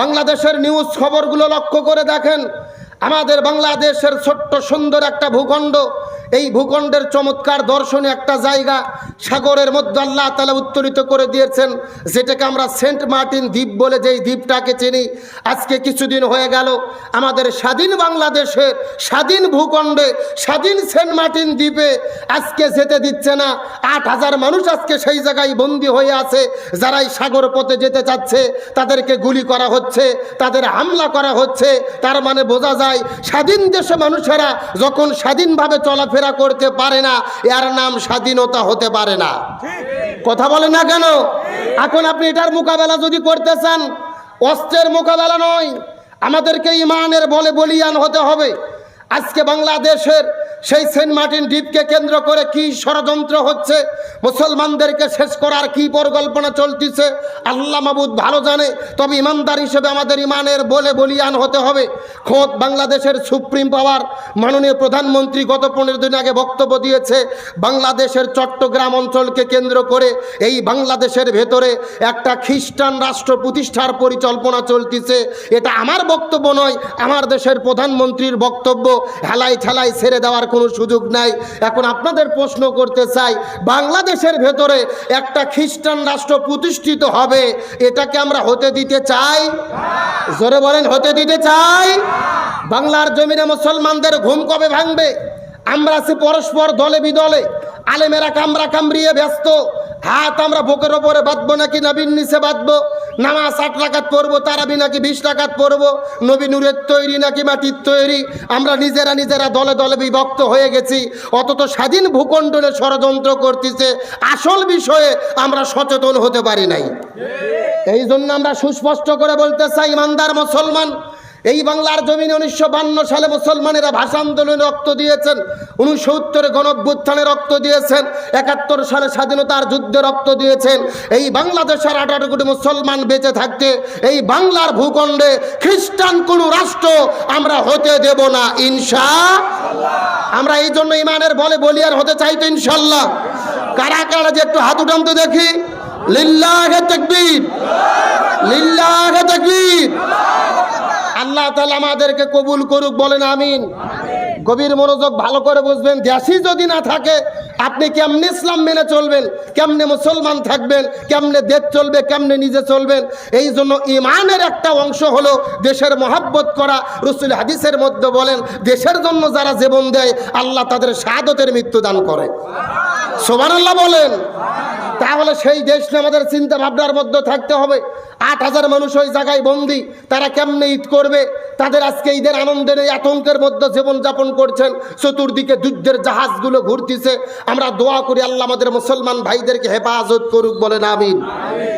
বাংলাদেশের নিউজ খবরগুলো লক্ষ্য করে দেখেন, আমাদের বাংলাদেশের ছোট্ট সুন্দর একটা ভূখণ্ড। এই ভূখণ্ডের চমৎকার দর্শনীয় একটা জায়গা, সাগরের মধ্যে আল্লাহ তালা উত্তোলিত করে দিয়েছেন, যেটাকে আমরা সেন্ট মার্টিন দ্বীপ বলে যেই দ্বীপটাকে চিনি। আজকে কিছুদিন হয়ে গেল, আমাদের স্বাধীন বাংলাদেশের স্বাধীন ভূখণ্ডে, স্বাধীন সেন্ট মার্টিন দ্বীপে আজকে যেতে দিচ্ছে না। আট হাজার মানুষ আজকে সেই জায়গায় বন্দী হয়ে আছে, যারাই সাগর পথে যেতে চাচ্ছে, তাদেরকে গুলি করা হচ্ছে, তাদের হামলা করা হচ্ছে। তার মানে বোঝা যায়, স্বাধীন দেশে মানুষেরা যখন স্বাধীনভাবে চলাফেরা করতে পারে না, এর নাম স্বাধীনতা হতে পারে না। কথা বলে না কেন? এখন আপনি এটার মোকাবেলা যদি করতে চান, অস্ত্রের মোকাবেলা নয়, আমাদেরকে ইমানের বলে বলিয়ান হতে হবে। আজকে বাংলাদেশের সেই সেন্ট মার্টিন দ্বীপকে কেন্দ্র করে কি ষড়যন্ত্র হচ্ছে? মুসলমানদেরকে শেষ করার কি পরিকল্পনা চলতেছে? আল্লাহ মাবুদ ভালো জানে, তবে ইমানদার হিসেবে আমাদের ইমানের বলে বলিয়ান হতে হবে। খোদ বাংলাদেশের সুপ্রিম পাওয়ার মাননীয় প্রধানমন্ত্রী গত পনেরো দিন আগে বক্তব্য দিয়েছে, বাংলাদেশের চট্টগ্রাম অঞ্চলকে কেন্দ্র করে এই বাংলাদেশের ভেতরে একটা খ্রিস্টান রাষ্ট্র প্রতিষ্ঠার পরিকল্পনা চলতেছে। এটা আমার বক্তব্য নয়, আমার দেশের প্রধানমন্ত্রীর বক্তব্য হেলাই ঠেলাই ছেড়ে দেওয়ার কোনো সুযোগ নাই। এখন আপনাদের প্রশ্ন করতে চাই, বাংলাদেশের ভেতরে একটা খ্রিস্টান রাষ্ট্র প্রতিষ্ঠিত হবে, এটাকে আমরা হতে দিতে চাই? জোরে বলেন, হতে দিতে চাই? বাংলার জমিনে মুসলমানদের ঘুম কবে ভাঙবে? আমরা আছি পরস্পর দলে বিদলে। আলেমেরা কামরা কামড়িয়ে ব্যস্ত। হাত আমরা বুকের ওপরে বাঁধবো নাকি নবীন নিচে বাঁধবো? নামাজ আট টাকাত পড়ব তারাবি নাকি বিশ টাকাত পড়ব নবী নূরের তৈরি নাকি মাটির তৈরি? আমরা নিজেরা নিজেরা দলে দলে বিভক্ত হয়ে গেছি অতত স্বাধীন ভূখণ্ডনে ষড়যন্ত্র করতেছে আসল বিষয়ে আমরা সচেতন হতে পারি নাই। এই জন্য আমরা সুস্পষ্ট করে বলতে চাই ইমানদার মুসলমান এই বাংলার জমিনে উনিশশো সালে মুসলমানেরা ভাষা আন্দোলনে রক্ত দিয়েছেন উনসত্তরে গণভ্যুত্থানে রক্ত দিয়েছেন, একাত্তর সালে স্বাধীনতার যুদ্ধে রক্ত দিয়েছেন। এই বাংলাদেশের আঠারো কোটি মুসলমান বেঁচে থাকতে, এই বাংলার ভূখণ্ডে খ্রিস্টান কোনো রাষ্ট্র আমরা হতে দেব না ইনশা আমরা এই জন্য ইমানের বলে বলিয়ার হতে চাই তো ইনশাল্লাহ কারা কারা যে একটু হাত উঠান তো দেখি। লিল্লাহে তাকবীর। লিল্লাহে তাকবীর। আল্লাহ তালা আমাদেরকে কবুল করুক, বলেন আমিন। গভীর মনোযোগ ভালো করে বুঝবেন দেশই যদি না থাকে, আপনি কেমনে ইসলাম মেনে চলবেন, কেমনে মুসলমান থাকবেন, কেমনে দেশ চলবে, কেমনে নিজে চলবেন, এই জন্য ইমানের একটা অংশ হলো দেশের মহাব্বত করা। রসুল হাদিসের মধ্যে বলেন, দেশের জন্য যারা জীবন দেয়, আল্লাহ তাদের শাহাদতের মৃত্যু দান করে। সোমান আল্লাহ বলেন। তাহলে সেই দেশ আমাদের চিন্তা ভাবনার মধ্যে থাকতে হবে। আট হাজার মানুষ ওই জায়গায় বন্দি, তারা কেমনে ঈদ করবে? তাদের আজকে ঈদের আনন্দের নেই, আতঙ্কের মধ্যে জীবনযাপন করছেন। চতুর্দিকে যুদ্ধের জাহাজগুলো ঘুরতিছে। আমরা দোয়া করি আল্লাহ আমাদের মুসলমান ভাইদেরকে হেফাজত করুক বলেন, আমিন।